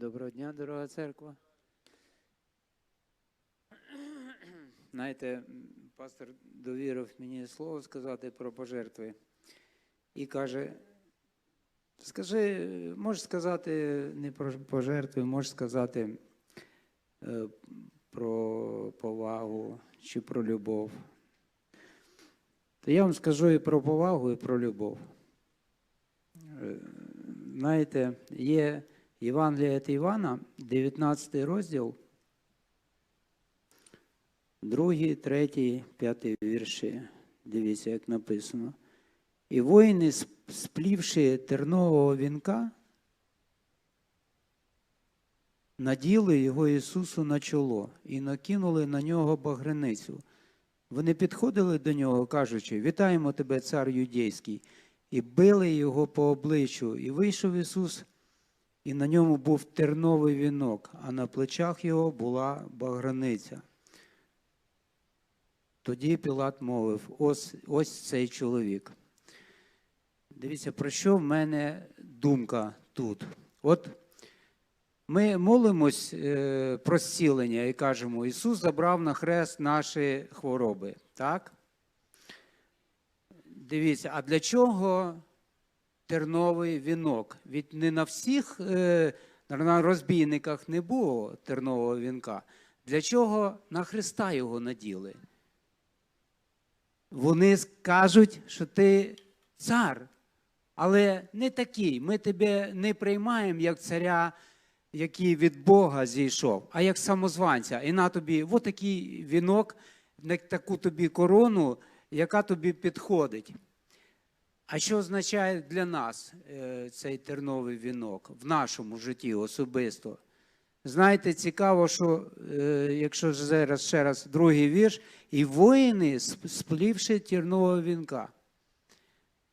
Доброго дня, дорога церква. Знаєте, пастор довірив мені слово сказати про пожертви. І каже: скажи, можеш сказати не про пожертви, можеш сказати е, про повагу чи про любов. То я вам скажу і про повагу, і про любов. Е, Знаєте, є Євангелія від Івана, 19 розділ, 2, 3, 5 вірші. Дивіться, як написано. І воїни, сп- сплівши тернового вінка, наділи його Ісусу на чоло і накинули на нього багреницю. Вони підходили до нього, кажучи: Вітаємо тебе, цар юдейський, і били його по обличчю. І вийшов Ісус, і на ньому був терновий вінок, а на плечах його була баграниця. Тоді Пілат мовив: ось, ось цей чоловік. Дивіться, про що в мене думка тут. От ми молимось е, про зцілення і кажемо, Ісус забрав на хрест наші хвороби. Так? Дивіться, а для чого терновий вінок? Від не на всіх е, на розбійниках не було тернового вінка. Для чого на Христа його наділи? Вони скажуть, що ти цар, але не такий. Ми тебе не приймаємо як царя, який від Бога зійшов, а як самозванця. І на тобі от такий вінок, таку тобі корону, яка тобі підходить. А що означає для нас е, цей терновий вінок в нашому житті особисто? Знаєте, цікаво, що е, якщо зараз ще раз другий вірш, і воїни, сп- сплівши тернового вінка.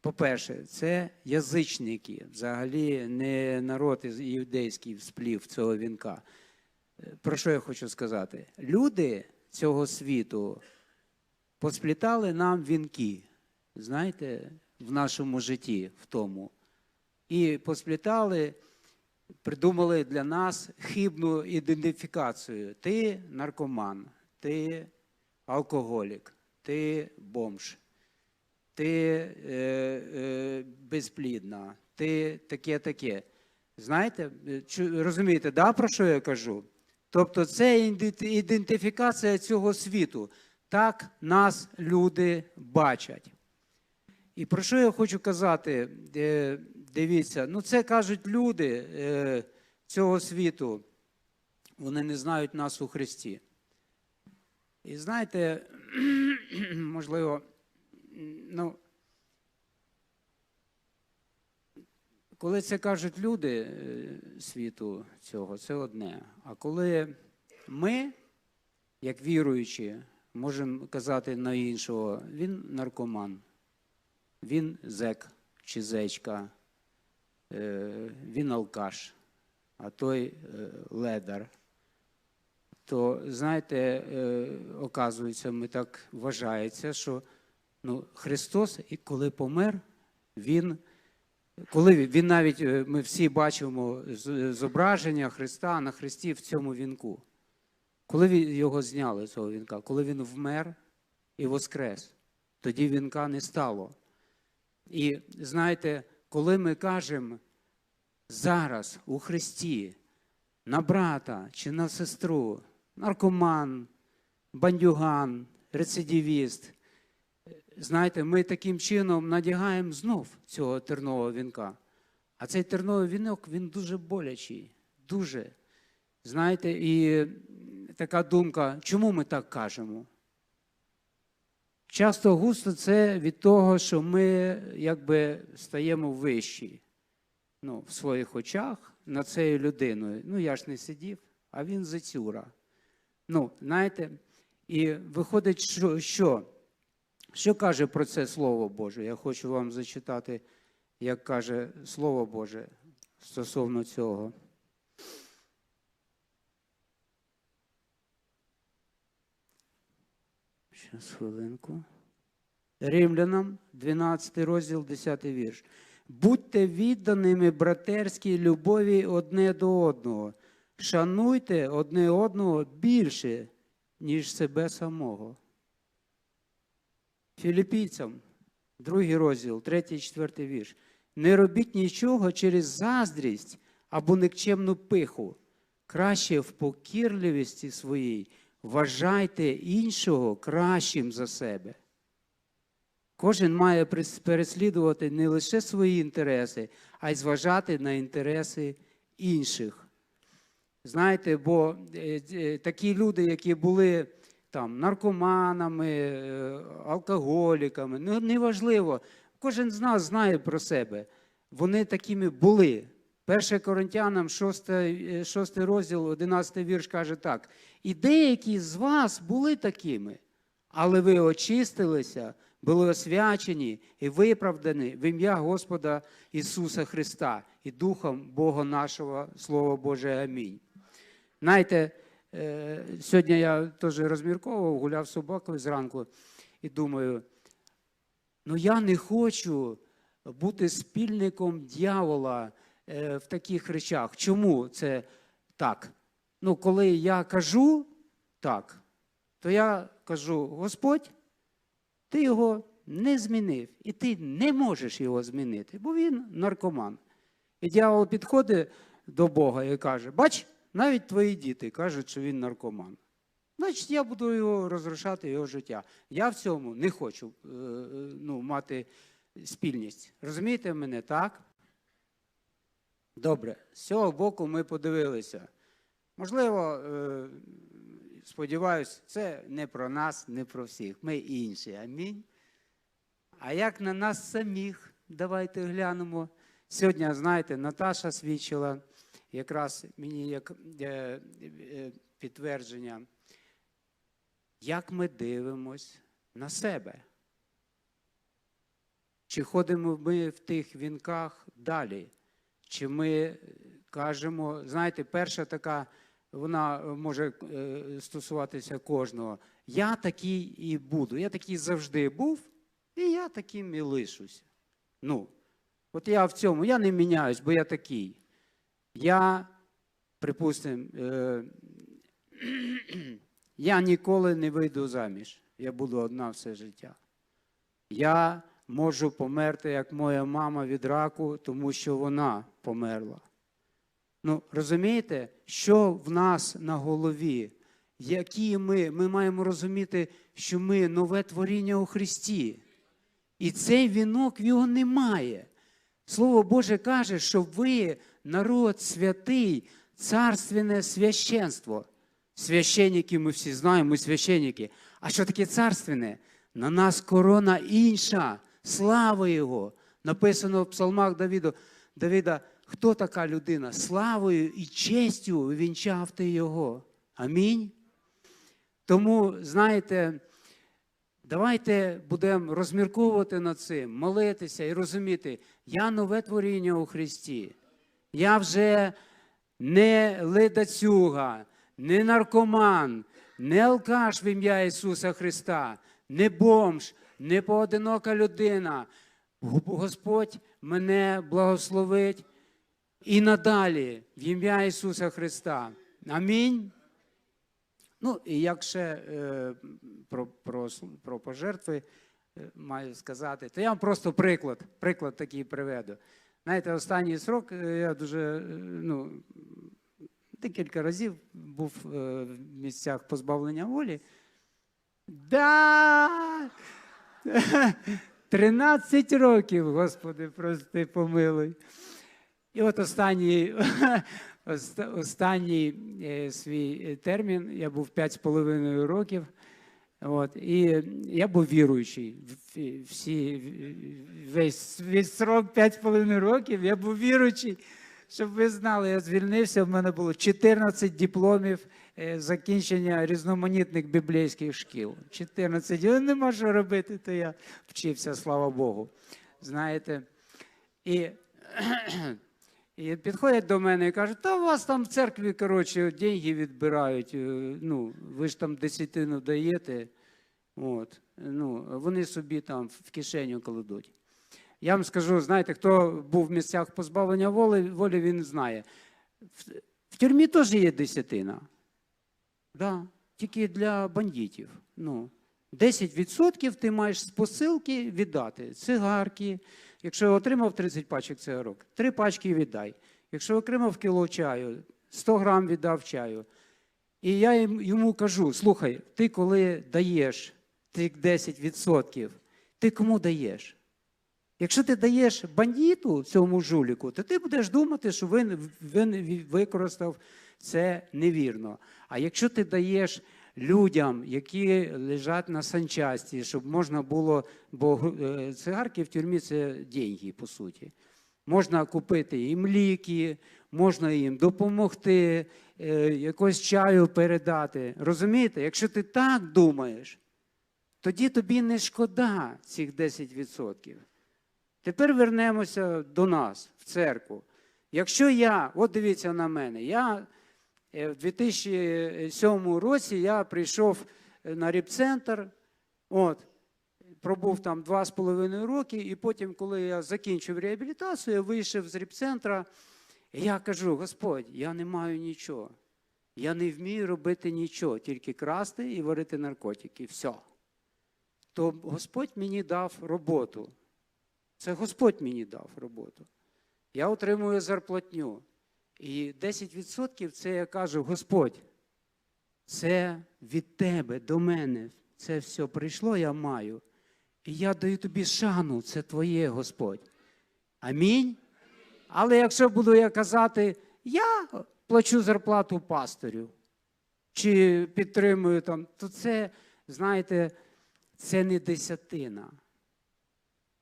По-перше, це язичники, взагалі не народ іудейський сплів цього вінка. Е, Про що я хочу сказати? Люди цього світу посплітали нам вінки, знаєте, в нашому житті в тому. І посплітали, придумали для нас хибну ідентифікацію. Ти наркоман, ти алкоголік, ти бомж, ти е, е, безплідна, ти таке-таке. Знаєте, розумієте, да, про що я кажу? Тобто це ідентифікація цього світу. Так нас люди бачать. І про що я хочу казати? Дивіться, ну це кажуть люди е, цього світу. Вони не знають нас у Христі. І знаєте, можливо, ну, коли це кажуть люди е, світу цього, це одне. А коли ми, як віруючі, можемо казати на іншого, він наркоман, він зек чи зечка, е, він алкаш, а той е, ледар. То, знаєте, е, оказується, ми так вважається, що ну, Христос, і коли помер, Він, коли він, навіть, ми всі бачимо зображення Христа на Христі в цьому вінку. Коли його зняли цього вінка, коли він вмер і воскрес, тоді вінка не стало. І знаєте, коли ми кажемо зараз у Христі на брата чи на сестру, наркоман, бандюган, рецидивіст, знаєте, ми таким чином надягаємо знов цього тернового вінка. А цей терновий вінок, він дуже болячий, дуже. Знаєте, і така думка, чому ми так кажемо? Часто густо це від того, що ми якби стаємо вищі ну, в своїх очах над цією людиною. Ну, я ж не сидів, а він зацюра. Ну, знаєте, і виходить, що, що? Що каже про це Слово Боже? Я хочу вам зачитати, як каже Слово Боже стосовно цього. Щас хвилинку. Римлянам, 12 розділ, 10 вірш. Будьте відданими братерській любові одне до одного. Шануйте одне одного більше, ніж себе самого. Філіппійцям, другий розділ, третій, четвертий вірш. Не робіть нічого через заздрість або никчемну пиху. Краще в покірливості своїй вважайте іншого кращим за себе. Кожен має переслідувати не лише свої інтереси, а й зважати на інтереси інших. Знаєте, бо е, е, такі люди, які були там наркоманами, е, алкоголіками, ну неважливо, кожен з нас знає про себе. Вони такими були. 1 Коринтянам 6, 6 розділ, 11 вірш каже так: і деякі з вас були такими, але ви очистилися, були освячені і виправдані в ім'я Господа Ісуса Христа і Духом Бога нашого, Слово Боже. Амінь. Знаєте, е, сьогодні я теж розмірковував, гуляв з собакою зранку і думаю, ну я не хочу бути спільником дьявола е, в таких речах. Чому це так? Ну, коли я кажу так, то я кажу, Господь, ти його не змінив, і ти не можеш його змінити, бо він наркоман. І дьявол підходить до Бога і каже: Бач, навіть твої діти кажуть, що він наркоман. Значить, я буду його розрушати, його життя. Я в цьому не хочу е, е, ну, мати спільність. Розумієте мене, так? Добре, з цього боку ми подивилися. Можливо, е, сподіваюся, це не про нас, не про всіх. Ми інші. Амінь. А як на нас самих, давайте глянемо. Сьогодні, знаєте, Наташа свідчила якраз мені як е, е, підтвердження, як ми дивимось на себе. Чи ходимо ми в тих вінках далі? Чи ми кажемо, знаєте, перша така, вона може е, стосуватися кожного. Я такий і буду. Я такий завжди був, і я таким і лишуся. Ну, от я в цьому, я не міняюсь, бо я такий. Я, припустимо, е, я ніколи не вийду заміж. Я буду одна все життя. Я можу померти, як моя мама від раку, тому що вона померла. Ну, розумієте, що в нас на голові? Які ми? Ми маємо розуміти, що ми нове творіння у Христі. І цей вінок його немає. Слово Боже каже, що ви народ святий, царственне священство. Священники ми всі знаємо, ми священники. А що таке царственне? На нас корона інша, слава Його. Написано в псалмах Давіду, Давіда, хто така людина? Славою і честю вінчав ти його. Амінь. Тому, знаєте, давайте будемо розмірковувати над цим, молитися і розуміти, я нове творіння у Христі. Я вже не ледацюга, не наркоман, не алкаш в ім'я Ісуса Христа, не бомж, не поодинока людина. Господь мене благословить і надалі в ім'я Ісуса Христа. Амінь. Ну, і як ще е, про, про, про пожертви е, маю сказати, то я вам просто приклад, приклад такий приведу. Знаєте, останній срок е, я дуже е, ну, декілька разів був в місцях позбавлення волі. Да! 13 років, Господи, прости, помилуй. І от останній, останній е, свій термін, я був 5,5 років. От, і я був віруючий. Всі, весь, весь срок 5,5 років я був віруючий. Щоб ви знали, я звільнився, в мене було 14 дипломів закінчення різноманітних біблійських шкіл. 14. І нема що робити, то я вчився, слава Богу. Знаєте. І, і підходять до мене і кажуть, та у вас там в церкві, коротше, деньги відбирають. е, Ну, ви ж там десятину даєте. От, ну, вони собі там в кишеню кладуть. Я вам скажу, знаєте, хто був в місцях позбавлення волі, волі він знає. В, в тюрмі теж є десятина. Да, тільки для бандитів. Ну, 10% ти маєш з посилки віддати. Цигарки. Якщо отримав 30 пачок цигарок, 3 пачки віддай. Якщо отримав кіло чаю, 100 грам віддав чаю. І я йому кажу: слухай, ти коли даєш тих 10%, ти кому даєш? Якщо ти даєш бандиту цьому жуліку, то ти будеш думати, що він, він використав це невірно. А якщо ти даєш людям, які лежать на санчасті, щоб можна було, бо е, цигарки в тюрмі це деньги, по суті. Можна купити їм ліки, можна їм допомогти, е, якось чаю передати. Розумієте? Якщо ти так думаєш, тоді тобі не шкода цих 10%. Тепер вернемося до нас, в церкву. Якщо я, от дивіться на мене, я в 2007 році я прийшов е, на репцентр, от, пробув там два з половиною роки, і потім, коли я закінчив реабілітацію, я вийшов з репцентра, і я кажу: Господь, я не маю нічого. Я не вмію робити нічого, тільки красти і варити наркотики. Все. То Господь мені дав роботу. Це Господь мені дав роботу. Я отримую зарплатню. І 10% це я кажу, Господь, це від тебе до мене. Це все прийшло, я маю. І я даю тобі шану, це твоє Господь. Амінь. Але якщо буду я казати, я плачу зарплату пасторю чи підтримую там, то це, знаєте, це не десятина.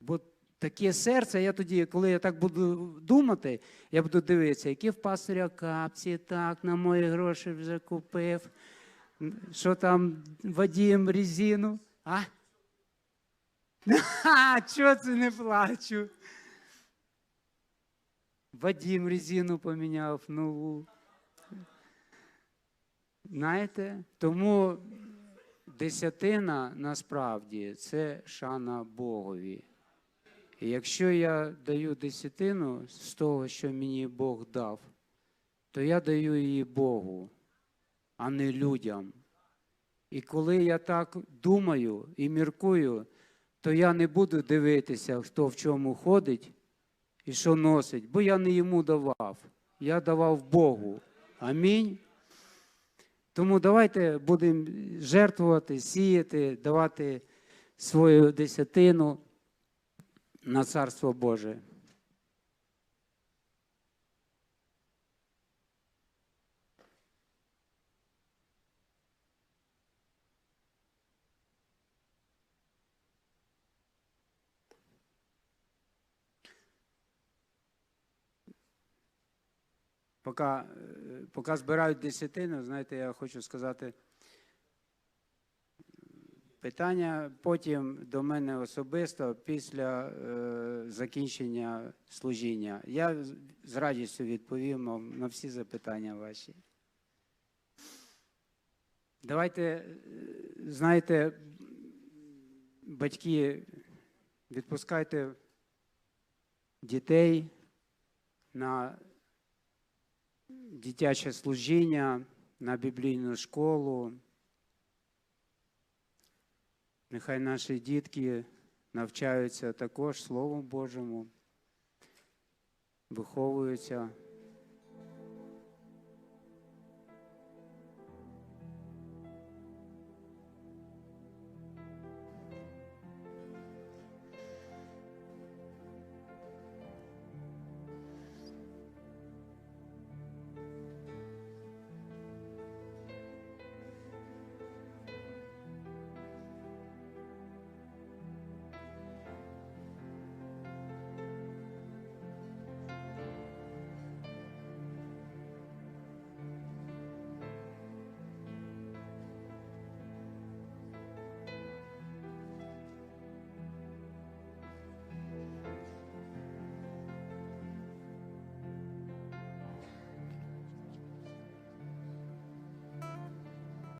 Бо таке серце, я тоді, коли я так буду думати, я буду дивитися, які в пастиря капці, так, на мої гроші вже купив. Що там Вадім резину? А? Ха, чого це не плачу? Вадім резину поміняв нову. Знаєте, тому десятина насправді це шана Богові. І якщо я даю десятину з того, що мені Бог дав, то я даю її Богу, а не людям. І коли я так думаю і міркую, то я не буду дивитися, хто в чому ходить і що носить, бо я не йому давав. Я давав Богу. Амінь. Тому давайте будемо жертвувати, сіяти, давати свою десятину на Царство Боже. Поки, е, поки збирають десятину, знаєте, я хочу сказати питання потім до мене особисто після е, закінчення служіння. Я з- радістю відповім на всі запитання ваші. Давайте, е, знаєте, батьки, відпускайте дітей на дитяче служіння, на біблійну школу. Нехай наші дітки навчаються також Словом Божому, виховуються